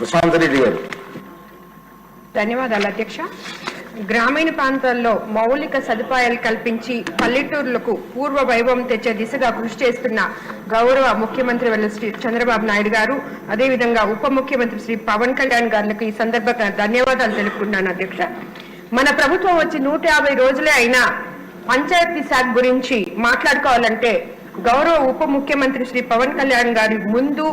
రెడ్డి గారు. ధన్యవాదాలు అధ్యక్ష. గ్రామీణ ప్రాంతాల్లో మౌలిక సదుపాయాలు కల్పించి పల్లెటూర్లకు పూర్వ వైభవం తెచ్చే దిశగా కృషి చేస్తున్న గౌరవ ముఖ్యమంత్రి వల్ల శ్రీ చంద్రబాబు నాయుడు గారు అదేవిధంగా ఉప ముఖ్యమంత్రి శ్రీ పవన్ కళ్యాణ్ గారికి ఈ సందర్భంగా ధన్యవాదాలు తెలుపుకున్నాను అధ్యక్ష. మన ప్రభుత్వం వచ్చి నూట యాభై రోజులే అయినా పంచాయతీ శాఖ గురించి మాట్లాడుకోవాలంటే గౌరవ ఉప ముఖ్యమంత్రి శ్రీ పవన్ కళ్యాణ్ గారి ముందు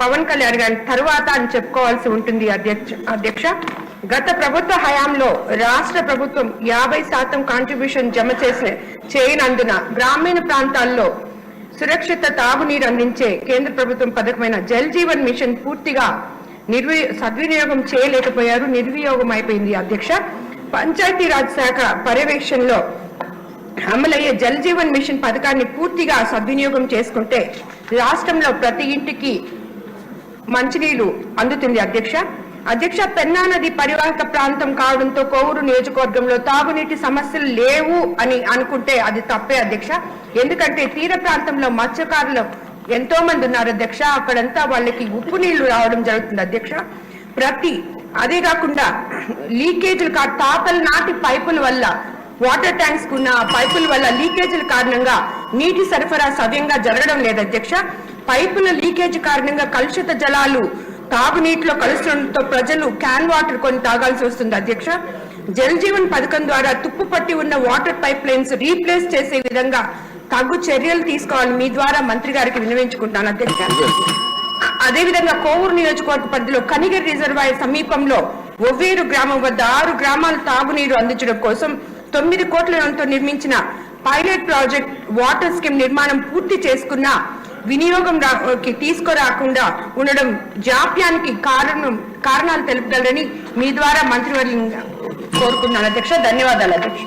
పవన్ కళ్యాణ్ గారి తర్వాత అని చెప్పుకోవాల్సి ఉంటుంది అధ్యక్ష. అధ్యక్ష గత ప్రభుత్వ హయాంలో రాష్ట్ర ప్రభుత్వం యాభై శాతం కాంట్రిబ్యూషన్ జమ చేసే చేయనందున గ్రామీణ ప్రాంతాల్లో సురక్షిత తాగునీరు అందించే కేంద్ర ప్రభుత్వం పథకమైన జల్ జీవన్ మిషన్ పూర్తిగా నిర్వి సద్వినియోగం చేయలేకపోయారు నిర్వియోగం అయిపోయింది అధ్యక్ష. పంచాయతీరాజ్ శాఖ పర్యవేక్షణలో అమలయ్యే జల్ జీవన్ మిషన్ పథకాన్ని పూర్తిగా సద్వినియోగం చేసుకుంటే రాష్ట్రంలో ప్రతి ఇంటికి మంచినీళ్ళు అందుతుంది అధ్యక్ష. అధ్యక్ష పెన్నా నది పరివాహక ప్రాంతం కావడంతో కోవూరు నియోజకవర్గంలో తాగునీటి సమస్యలు లేవు అని అనుకుంటే అది తప్పే అధ్యక్ష. ఎందుకంటే తీర ప్రాంతంలో మత్స్యకారులు ఎంతో మంది ఉన్నారు అధ్యక్ష. అక్కడంతా వాళ్ళకి ఉప్పు నీళ్ళు రావడం జరుగుతుంది అధ్యక్ష. ప్రతి అదే కాకుండా లీకేజీలు కా తాపల నాటి పైపుల వల్ల వాటర్ ట్యాంక్స్ కున్న పైపుల వల్ల లీకేజీల కారణంగా నీటి సరఫరా సవ్యంగా జరగడం లేదు అధ్యక్ష. పైపుల లీకేజ్ కారణంగా కలుషిత జలాలు తాగునీటిలో కలుస్తుండటంతో ప్రజలు క్యాన్ వాటర్ కొని తాగాల్సి వస్తుంది అధ్యక్ష. జల్ జీవన్ పథకం ద్వారా తుప్పు పట్టి ఉన్న వాటర్ పైప్ లైన్స్ రీప్లేస్ చేసే విధంగా తగు చర్యలు తీసుకోవాలని మీ ద్వారా మంత్రి గారికి విన్నవించుకుంటాను అధ్యక్ష. అదేవిధంగా కోవూరు నియోజకవర్గ పరిధిలో కనిగర్ రిజర్వాయర్ సమీపంలో ఒవ్వేరు గ్రామం వద్ద ఆరు గ్రామాలు తాగునీరు అందించడం కోసం తొమ్మిది కోట్ల నిర్మించిన పైలట్ ప్రాజెక్ట్ వాటర్ స్కీమ్ నిర్మాణం పూర్తి చేసుకున్న వినియోగం రాకి తీసుకురాకుండా ఉండడం జాప్యానికి కారణం కారణాలు తెలుపగలరని మీ ద్వారా మంత్రివర్గంగా కోరుకున్నాను. అధ్యక్ష ధన్యవాదాలు అధ్యక్ష.